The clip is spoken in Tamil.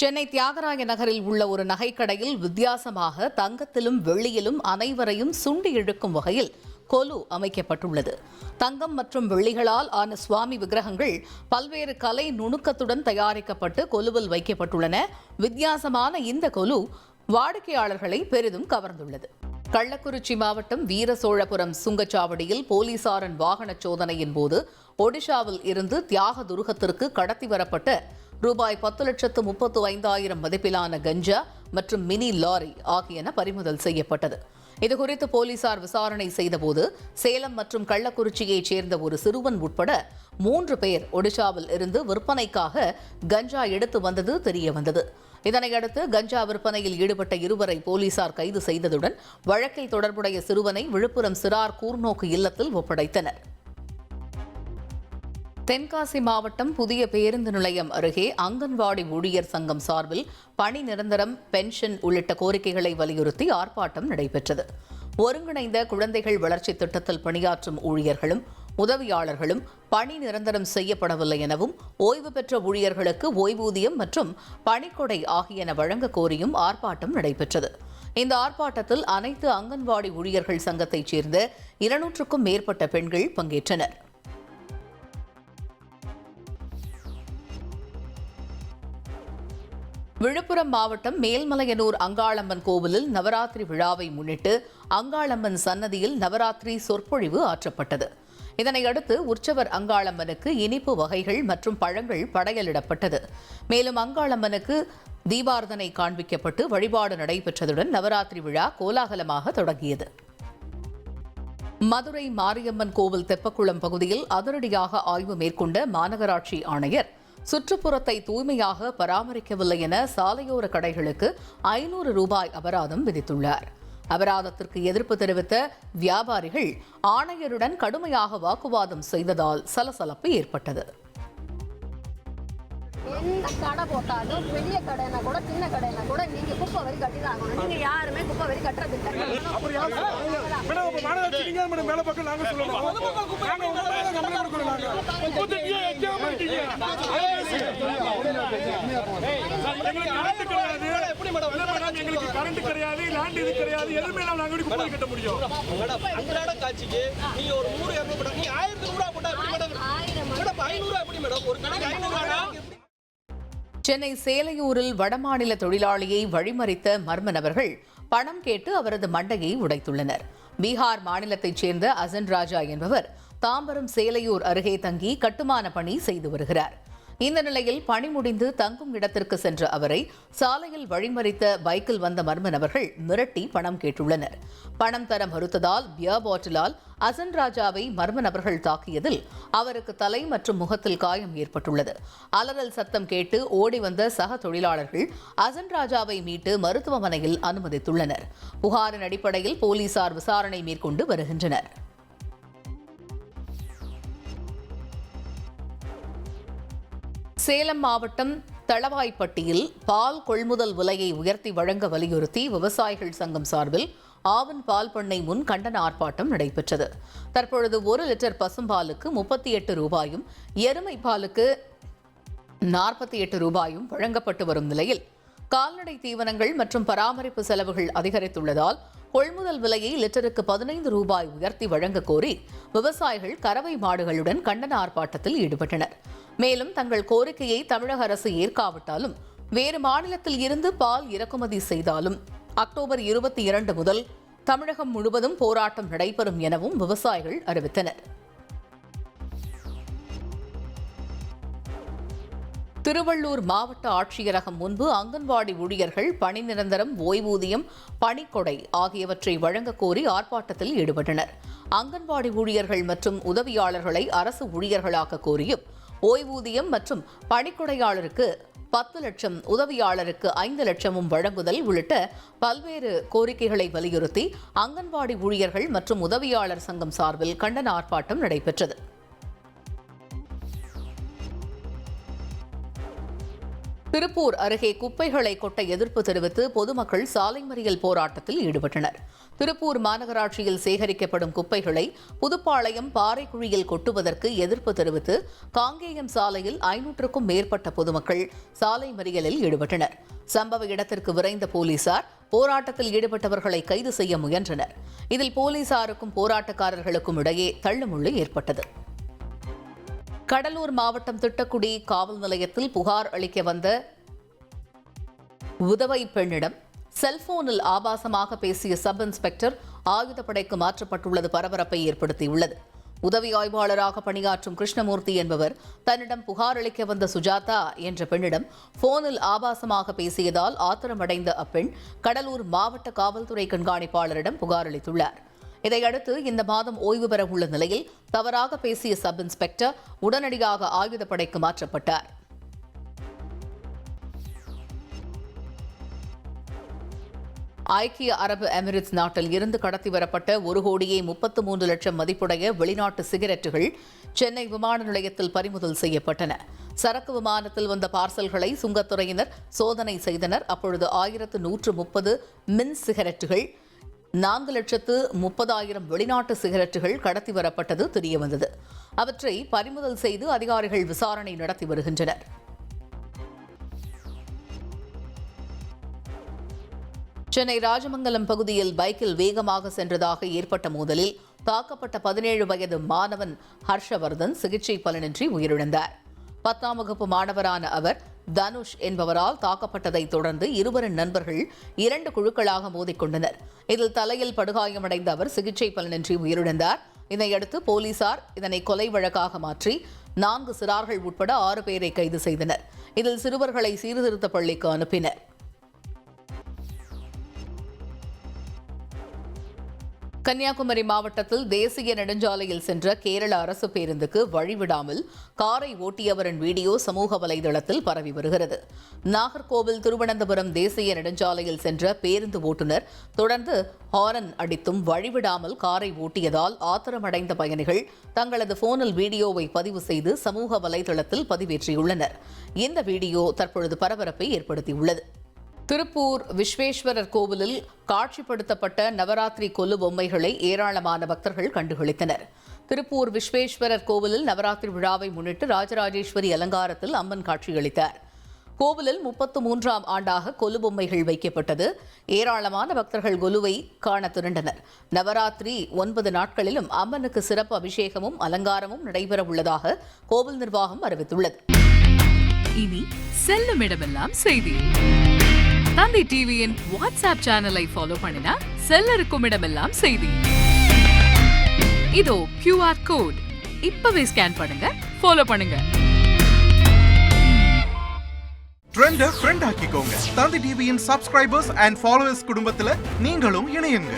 சென்னை தியாகராய நகரில் உள்ள ஒரு நகைக்கடையில் வித்தியாசமாக தங்கத்திலும் வெள்ளியிலும் அனைவரையும் சுண்டி இழுக்கும் வகையில் கொலு அமைக்கப்பட்டுள்ளது. தங்கம் மற்றும் வெள்ளிகளால் ஆன சுவாமி விக்கிரகங்கள் பல்வேறு கலை நுணுக்கத்துடன் தயாரிக்கப்பட்டு கொலுவில் வைக்கப்பட்டுள்ளன. வித்தியாசமான இந்த கொலு வாடிக்கையாளர்களை பெரிதும் கவர்ந்துள்ளது. கள்ளக்குறிச்சி மாவட்டம் வீர சோழபுரம் சுங்கச்சாவடியில் போலீசாரின் வாகன சோதனையின் போது ஒடிஷாவில் இருந்து தியாக துருகத்திற்கு கடத்தி வரப்பட்ட ரூபாய் பத்து லட்சத்து முப்பத்து ஐந்தாயிரம் மதிப்பிலான கஞ்சா மற்றும் மினி லாரி ஆகியன பறிமுதல் செய்யப்பட்டது. இதுகுறித்து போலீசார் விசாரணை செய்தபோது சேலம் மற்றும் கள்ளக்குறிச்சியைச் சேர்ந்த ஒரு சிறுவன் உட்பட மூன்று பேர் ஒடிஷாவில் இருந்து விற்பனைக்காக கஞ்சா எடுத்து வந்தது தெரியவந்தது. இதனையடுத்து கஞ்சா விற்பனையில் ஈடுபட்ட இருவரை போலீசார் கைது செய்ததுடன் வழக்கில் தொடர்புடைய சிறுவனை விழுப்புரம் சிறார் கூர்நோக்கு இல்லத்தில் ஒப்படைத்தனர். தென்காசி மாவட்டம் புதிய பேருந்து நிலையம் அருகே அங்கன்வாடி ஊழியர் சங்கம் சார்பில் பணி நிரந்தரம் பென்ஷன் உள்ளிட்ட கோரிக்கைகளை வலியுறுத்தி ஆர்ப்பாட்டம் நடைபெற்றது. ஒருங்கிணைந்த குழந்தைகள் வளர்ச்சி திட்டத்தில் பணியாற்றும் ஊழியர்களும் உதவியாளர்களும் பணி நிரந்தரம் செய்யப்படவில்லை எனவும் ஓய்வு பெற்ற ஊழியர்களுக்கு ஓய்வூதியம் மற்றும் பணிக்கொடை ஆகியன வழங்க கோரியும் ஆர்ப்பாட்டம் நடைபெற்றது. இந்த ஆர்ப்பாட்டத்தில் அனைத்து அங்கன்வாடி ஊழியர்கள் சங்கத்தைச் சேர்ந்த இருநூற்றுக்கும் மேற்பட்ட பெண்கள் பங்கேற்றனர். விழுப்புரம் மாவட்டம் மேல்மலையனூர் அங்காளம்மன் கோவிலில் நவராத்திரி விழாவை முன்னிட்டு அங்காளம்மன் சன்னதியில் நவராத்திரி சொற்பொழிவு ஆற்றப்பட்டது. இதனையடுத்து உற்சவர் அங்காளம்மனுக்கு இனிப்பு வகைகள் மற்றும் பழங்கள் படையலிடப்பட்டது. மேலும் அங்காளம்மனுக்கு தீபார்த்தனை காண்பிக்கப்பட்டு வழிபாடு நடைபெற்றதுடன் நவராத்திரி விழா கோலாகலமாக தொடங்கியது. மதுரை மாரியம்மன் கோவில் தெப்பக்குளம் பகுதியில் அதிரடியாக ஆய்வு மேற்கொண்ட மாநகராட்சி ஆணையர் சுற்றுப்புறத்தை தூய்மையாக பராமரிக்கவில்லை என சாலையோர கடைகளுக்கு ஐநூறு ரூபாய் அபராதம் விதித்துள்ளார். அபராதத்திற்கு எதிர்ப்பு தெரிவித்த வியாபாரிகள் ஆணையருடன் கடுமையாக வாக்குவாதம் செய்ததால் சலசலப்பு ஏற்பட்டது. எந்த கடை போட்டாலும் பெரிய கடைனா கூட சின்ன கடைனா கூட நீங்க குப்பை வரி கட்டி தான் ஆகணும் நீங்க யாருமே குப்பை வரி கட்டுறது எங்களுக்கு கரண்ட் கிடையாது எப்படி மேடம் மேடம் எங்களுக்கு கரண்ட் கிடையாது லேண்ட் இது கிடையாது எதுவுமே நாங்க குப்பை கட்ட முடியும் அன்றாட காட்சிக்கு நீங்க ஒரு நூறு இரநூறு போட்டா நீங்க ஆயிரத்தி ரூபா போட்டா எப்படி மேடம் மேடம் எப்படி மேடம் ஒரு கடைக்கு ஐநூறு ரூபா சென்னை சேலையூரில் வடமாநில தொழிலாளியை வழிமறித்த மர்ம நபர்கள் பணம் கேட்டு அவரது மண்டையை உடைத்துள்ளனர். பீகார் மாநிலத்தைச் சேர்ந்த அசன் ராஜா என்பவர் தாம்பரம் சேலையூர் அருகே தங்கி கட்டுமான பணி செய்து வருகிறார். இந்த நிலையில் பணி முடிந்து தங்கும் இடத்திற்கு சென்ற அவரை சாலையில் வழிமறித்த பைக்கில் வந்த மர்ம நபர்கள் மிரட்டி பணம் கேட்டுள்ளனர். பணம் தர மறுத்ததால் பியர் பாட்டிலால் அசன் ராஜாவை மர்ம நபர்கள் தாக்கியதில் அவருக்கு தலை மற்றும் முகத்தில் காயம் ஏற்பட்டுள்ளது. அலறல் சத்தம் கேட்டு ஓடி வந்த சக தொழிலாளர்கள் அசன் ராஜாவை மீட்டு மருத்துவமனையில் அனுமதித்துள்ளனர். புகாரின் அடிப்படையில் போலீசார் விசாரணை மேற்கொண்டு வருகின்றனர். சேலம் மாவட்டம் தளவாய்ப்பட்டியில் பால் கொள்முதல் விலையை உயர்த்தி வழங்க வலியுறுத்தி விவசாயிகள் சங்கம் சார்பில் ஆவன் பால் பண்ணை முன் கண்டன ஆர்ப்பாட்டம் நடைபெற்றது. தற்பொழுது ஒரு லிட்டர் பசும்பாலுக்கு முப்பத்தி எட்டு ரூபாயும் எருமை பாலுக்கு நாற்பத்தி எட்டு ரூபாயும் வழங்கப்பட்டு வரும் நிலையில் கால்நடை தீவனங்கள் மற்றும் பராமரிப்பு செலவுகள் அதிகரித்துள்ளதால் கொள்முதல் விலையை லிட்டருக்கு பதினைந்து ரூபாய் உயர்த்தி வழங்க கோரி விவசாயிகள் கறவை மாடுகளுடன் கண்டன ஆர்ப்பாட்டத்தில் ஈடுபட்டனர். மேலும் தங்கள் கோரிக்கையை தமிழக அரசு ஏற்காவிட்டாலும் வேறு மாநிலத்தில் இருந்து பால் இறக்குமதி செய்தாலும் அக்டோபர் இருபத்தி இரண்டு முதல் தமிழகம் முழுவதும் போராட்டம் நடைபெறும் எனவும் விவசாயிகள் அறிவித்தனர். திருவள்ளூர் மாவட்ட ஆட்சியரகம் முன்பு அங்கன்வாடி ஊழியர்கள் பணி நிரந்தரம் ஓய்வூதியம் பணிக்கொடை ஆகியவற்றை வழங்க கோரி ஆர்ப்பாட்டத்தில் ஈடுபட்டனர். அங்கன்வாடி ஊழியர்கள் மற்றும் உதவியாளர்களை அரசு ஊழியர்களாக்க கோரியும் ஓய்வூதியம் மற்றும் பணிக்கொடையாளருக்கு பத்து லட்சம் உதவியாளருக்கு ஐந்து லட்சமும் வழங்குதல் உள்ளிட்ட பல்வேறு கோரிக்கைகளை வலியுறுத்தி அங்கன்வாடி ஊழியர்கள் மற்றும் உதவியாளர் சங்கம் சார்பில் கண்டன ஆர்ப்பாட்டம் நடைபெற்றது. திருப்பூர் அருகே குப்பைகளை கொட்ட எதிர்ப்பு தெரிவித்து பொதுமக்கள் சாலை மறியல் போராட்டத்தில் ஈடுபட்டனர். திருப்பூர் மாநகராட்சியில் சேகரிக்கப்படும் குப்பைகளை புதுப்பாளையம் பாறைக்குழியில் கொட்டுவதற்கு எதிர்ப்பு தெரிவித்து காங்கேயம் சாலையில் ஐநூற்றுக்கும் மேற்பட்ட பொதுமக்கள் சாலை மறியலில் ஈடுபட்டனர். சம்பவ இடத்திற்கு விரைந்த போலீசார் போராட்டத்தில் ஈடுபட்டவர்களை கைது செய்ய முயன்றனர். இதில் போலீசாருக்கும் போராட்டக்காரர்களுக்கும் இடையே தள்ளுமுள்ளு ஏற்பட்டது. கடலூர் மாவட்டம் திட்டக்குடி காவல் நிலையத்தில் புகார் அளிக்க வந்த உதவை பெண்ணிடம் செல்போனில் ஆபாசமாக பேசிய சப் இன்ஸ்பெக்டர் ஆயுதப்படைக்கு மாற்றப்பட்டுள்ளது பரபரப்பை ஏற்படுத்தியுள்ளது. உதவி ஆய்வாளராக பணியாற்றும் கிருஷ்ணமூர்த்தி என்பவர் தன்னிடம் புகார் அளிக்க வந்த சுஜாதா என்ற பெண்ணிடம் போனில் ஆபாசமாக பேசியதால் ஆத்திரமடைந்த அப்பெண் கடலூர் மாவட்ட காவல்துறை கண்காணிப்பாளரிடம் புகார் அளித்துள்ளார். இதையடுத்து இந்த மாதம் ஓய்வு பெற உள்ள நிலையில் தவறாக பேசிய சப் இன்ஸ்பெக்டர் உடனடியாக ஆயுதப்படைக்கு மாற்றப்பட்டார். ஐக்கிய அரபு எமிரேட்ஸ் நாட்டில் இருந்து கடத்தி வரப்பட்ட ஒரு கோடியே முப்பத்து மூன்று லட்சம் மதிப்புடைய வெளிநாட்டு சிகரெட்டுகள் சென்னை விமான நிலையத்தில் பறிமுதல் செய்யப்பட்டன. சரக்கு விமானத்தில் வந்த பார்சல்களை சுங்கத்துறையினர் சோதனை செய்தனர். அப்பொழுது ஆயிரத்து நூற்று முப்பது மின் சிகரெட்டுகள் நான்கு லட்சத்து முப்பதாயிரம் வெளிநாட்டு சிகரெட்டுகள் கடத்தி வரப்பட்டது தெரியவந்தது. அவற்றை பறிமுதல் செய்து அதிகாரிகள் விசாரணை நடத்தி வருகின்றனர். சென்னை ராஜமங்கலம் பகுதியில் பைக்கில் வேகமாக சென்றதாக ஏற்பட்ட மோதலில் தாக்கப்பட்ட பதினேழு வயது மாணவன் ஹர்ஷவர்தன் சிகிச்சை பலனின்றி உயிரிழந்தார். பத்தாம் வகுப்பு மாணவரான அவர் தனுஷ் என்பவரால் தாக்கப்பட்டதை தொடர்ந்து இருவரின் நண்பர்கள் இரண்டு குழுக்களாக மோதிக்கொண்டனர். இதில் தலையில் படுகாயமடைந்த அவர் சிகிச்சை பலனின்றி உயிரிழந்தார். இதையடுத்து போலீசார் இதனை கொலை வழக்காக மாற்றி நான்கு சிறார்கள் உட்பட ஆறு பேரை கைது செய்தனர். இதில் சிறுவர்களை சீர்திருத்த பள்ளிக்கு அனுப்பினர். கன்னியாகுமரி மாவட்டத்தில் தேசிய நெடுஞ்சாலையில் சென்ற கேரள அரசு பேருந்துக்கு வழிவிடாமல் காரை ஓட்டியவரின் வீடியோ சமூக வலைதளத்தில் பரவி வருகிறது. நாகர்கோவில் திருவனந்தபுரம் தேசிய நெடுஞ்சாலையில் சென்ற பேருந்து ஓட்டுநர் தொடர்ந்து ஹாரன் அடித்தும் வழிவிடாமல் காரை ஓட்டியதால் ஆத்திரமடைந்த பயணிகள் தங்களது போனில் வீடியோவை பதிவு செய்து சமூக வலைதளத்தில் பதிவேற்றியுள்ளனர். இந்த வீடியோ தற்பொழுது பரபரப்பை ஏற்படுத்தியுள்ளது. திருப்பூர் விஸ்வேஸ்வரர் கோவிலில் காட்சிப்படுத்தப்பட்ட நவராத்திரி கொலு பொம்மைகளை ஏராளமான பக்தர்கள் கண்டுகளித்தனர். திருப்பூர் விஸ்வேஸ்வரர் கோவிலில் நவராத்திரி விழாவை முன்னிட்டு ராஜராஜேஸ்வரி அலங்காரத்தில் அம்மன் காட்சியளித்தார். கோவிலில் முப்பத்து மூன்றாம் ஆண்டாக கொலு பொம்மைகள் வைக்கப்பட்டது. ஏராளமான பக்தர்கள் கொலுவை காண திரண்டனர். நவராத்திரி ஒன்பது நாட்களிலும் அம்மனுக்கு சிறப்பு அபிஷேகமும் அலங்காரமும் நடைபெற உள்ளதாக கோவில் நிர்வாகம் அறிவித்துள்ளது. இனி செல்லும் இடமெல்லாம் செய்தி. தந்தி டிவியின் வாட்ஸ்அப் சேனலை ஃபாலோ பண்ணினா செல்ல இருக்கும் இடமெல்லாம் செய்தி. இதோ கியூஆர் கோட் இப்பவே ஸ்கேன் பண்ணுங்க ஃபாலோ பண்ணுங்க. ட்ரெண்ட ஃப்ரெண்ட் ஆக்கிக்கோங்க. தந்தி டிவியின் சப்ஸ்கிரைபர்ஸ் அண்ட் ஃபாலோவர்ஸ் குடும்பத்துல நீங்களும் இணையுங்க.